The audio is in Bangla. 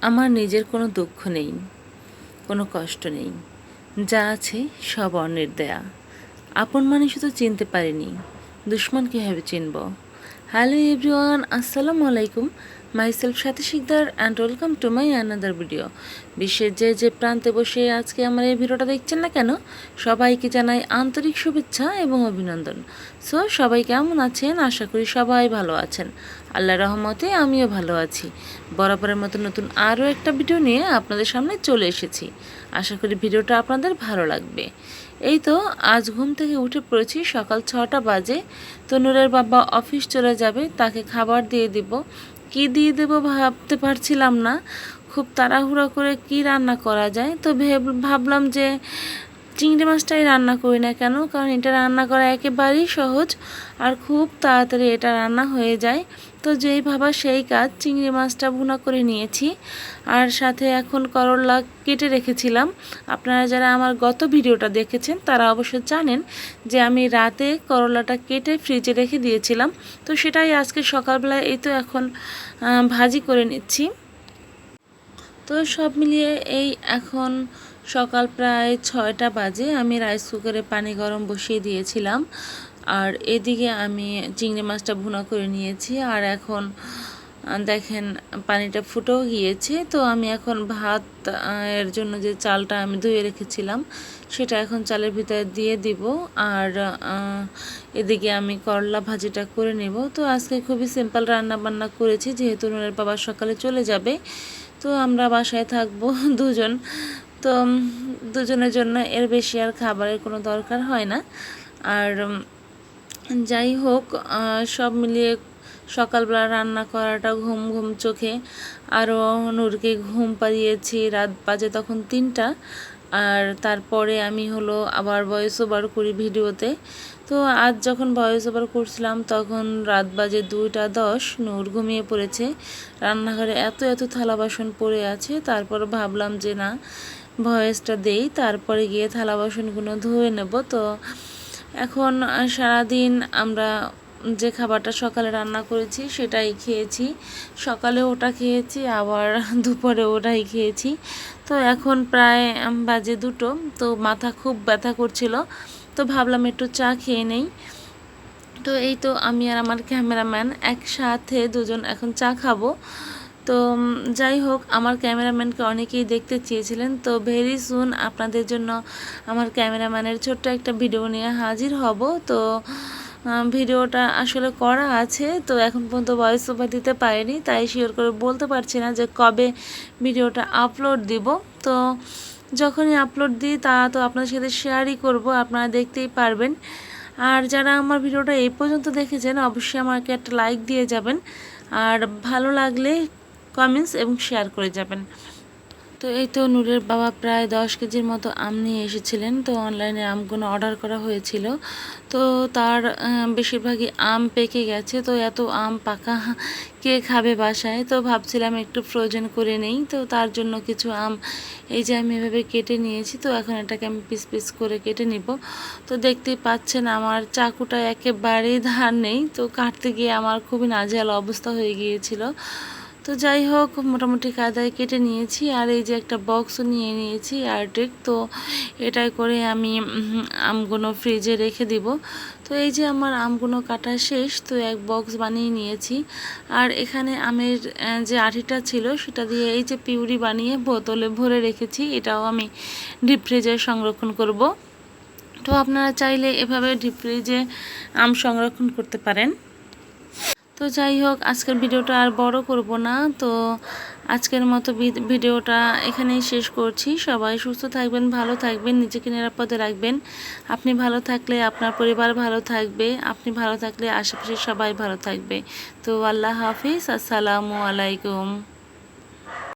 আমার নিজের কোনো দুঃখ নেই, কোনো কষ্ট নেই। যা আছে সব অন্যের দেয়া। আপন মানে শুধু চিনতে পারিনি। দুশ্মন কীভাবে চিনব? হ্যালো এভরিওয়ান, আসসালামু আলাইকুম। Myself Sathi Sikdar and welcome to my another video বিশ্বের যে যে প্রান্তে বসে আজকে আমার এই ভিডিওটা দেখছেন না কেন, সবাইকে জানাই আন্তরিক শুভেচ্ছা এবং অভিনন্দন। সো সবাই কেমন আছেন? আশা করি সবাই ভালো আছেন। আল্লাহ রহমতে আমিও ভালো আছি। বরাবরের মতো নতুন আরও একটা ভিডিও নিয়ে আপনাদের সামনে চলে এসেছি। আশা করি ভিডিওটা আপনাদের ভালো লাগবে। এই তো, আজ ঘুম থেকে উঠে পড়েছি সকাল ছটা বাজে। তো নূরের বাবা অফিস চলে যাবে, তাকে খাবার দিয়ে দিব। কি দিয়ে দেব ভাবতে পারছিলাম না। খুব তাড়াহুড়া করে কি রান্না করা যায়? তো ভেব- ভাবলাম যে চিংড়ি মাছটাই রান্না করি না কেন? কারণ এটা রান্না করা একেবারেই সহজ আর খুব তাড়াতাড়ি এটা রান্না হয়ে যায়। তো যেই ভাবা সেই কাজ, চিংড়ি মাছটা ভুনা করে নিয়েছি। আর সাথে এখন করলা কেটে রেখেছিলাম। আপনারা যারা আমার গত ভিডিওটা দেখেছেন, তারা অবশ্য জানেন যে আমি রাতে করলাটা কেটে ফ্রিজে রেখে দিয়েছিলাম। তো সেটাই আজকে সকালবেলায় এই তো এখন ভাজি করে নিচ্ছি। তো সব মিলিয়ে এই এখন সকাল প্রায় ছয়টা বাজে। আমি রাইস কুকারে পানি গরম বসিয়ে দিয়েছিলাম। আর এদিকে আমি চিংড়ি মাছটা ভুনা করে নিয়েছি, আর এখন দেখেন পানিটা ফুটেও গিয়েছে। তো আমি এখন ভাত এর জন্য যে চালটা আমি ধুয়ে রেখেছিলাম, সেটা এখন চালের ভিতরে দিয়ে দিব। আর এদিকে আমি করলা ভাজিটা করে নেব। তো আজকে খুবই সিম্পল রান্না বান্না করেছি, যেহেতু নুনের বাবা সকালে চলে যাবে। তো আমরা বাসায় থাকব দুজন। তো দুজনের জন্য এর বেশি আর খাবারের কোনো দরকার হয় না। আর যাই হোক সব মিলিয়ে সকালবেলা রান্না করাটা ঘুম ঘুম চোখে। আরও নূরকে ঘুম পাড়িয়েছি, রাত বাজে তখন তিনটা। আর তারপরে আমি হলো আবার ভয়েস ওভার করি ভিডিওতে। তো আজ যখন ভয়েস ওভার করছিলাম তখন রাত বাজে দুইটা দশ, নূর ঘুমিয়ে পড়েছে। রান্নাঘরে এত এত থালা বাসন পড়ে আছে, তারপর ভাবলাম যে না ভয়েসটা দেই, তারপরে গিয়ে থালা বাসনগুলো ধুয়ে নেব। তো এখন সারাদিন আমরা যে খাবারটা সকালে রান্না করেছি সেটাই খেয়েছি। সকালে ওটা খেয়েছি, আবার দুপুরে ওটাই খেয়েছি। তো এখন প্রায় বাজে দুটো, তো মাথা খুব ব্যথা করছিল। তো ভাবলাম একটু চা খেয়ে নেই। তো এই তো আমি আর আমার ক্যামেরাম্যান একসাথে দুজন এখন চা খাব। তো যাই হোক, আমার ক্যামেরাম্যানকে অনেকেই দেখতে চেয়েছিলেন। তো ভেরি সুন আপনাদের জন্য আমার ক্যামেরাম্যানের ছোট্ট একটা ভিডিও নিয়ে হাজির হব। তো ভিডিওটা আসলে করা আছে। তো এখন পর্যন্ত ভয়েস ওভার দিতে পারিনি, তাই শিওর করে বলতে পারছি না যে কবে ভিডিওটা আপলোড দিব। তো, যখনই আপলোড দিই, তা তো আপনাদের সাথে শেয়ারই করব, আপনারা দেখতেই পারবেন। আর যারা আমার ভিডিওটা এই পর্যন্ত দেখেছেন, অবশ্যই আমাকে একটা লাইক দিয়ে যাবেন। আর ভালো লাগলে কমেন্টস এবং শেয়ার করে যাবেন। তো এই তো নূরের বাবা প্রায় দশ কেজির মতো আম নিয়ে এসেছিলেন। তো অনলাইনে আমগুলো অর্ডার করা হয়েছিল। তো তার বেশিরভাগই আম পেকে গেছে। তো এত আম পাকা কে খাবে বাসায়? তো ভাবছিলাম একটু ফ্রোজেন করে নেই। তো তার জন্য কিছু আম এই যে আমি এভাবে কেটে নিয়েছি। তো এখন এটাকে আমি পিস পিস করে কেটে নিব। তো দেখতেই পাচ্ছেন আমার চাকুটা একেবারেই ধার নেই। তো কাটতে গিয়ে আমার খুবই নাজেহাল অবস্থা হয়ে গিয়েছিল। তো যাই হোক, মোটামুটি কায়দায় কেটে নিয়েছি আর এই যে একটা বক্সও নিয়ে নিয়েছি এয়ারটেক তো এটাই করে আমি আমগুলো ফ্রিজে রেখে দিব। তো এই যে আমার আমগুলো কাটা শেষ, তো এক বক্স বানিয়ে নিয়েছি। আর এখানে আমের যে আঠিটা ছিল, সেটা দিয়ে এই যে পিউরি বানিয়ে বোতলে ভরে রেখেছি, এটাও আমি ডিপ ফ্রিজে সংরক্ষণ করব। তো আপনারা চাইলে এভাবে ডিপ ফ্রিজে আম সংরক্ষণ করতে পারেন। তো যাই হোক, আজকের ভিডিওটা আর বড় করব না। তো আজকের মতো ভিডিওটা এখানেই শেষ করছি। সবাই সুস্থ থাকবেন, ভালো থাকবেন, নিজেকে নিরাপদে রাখবেন। আপনি ভালো থাকলে আপনার পরিবার ভালো থাকবে, আপনি ভালো থাকলে আশেপাশে সবাই ভালো থাকবে। তো আল্লাহ হাফিজ, আসসালামু আলাইকুম।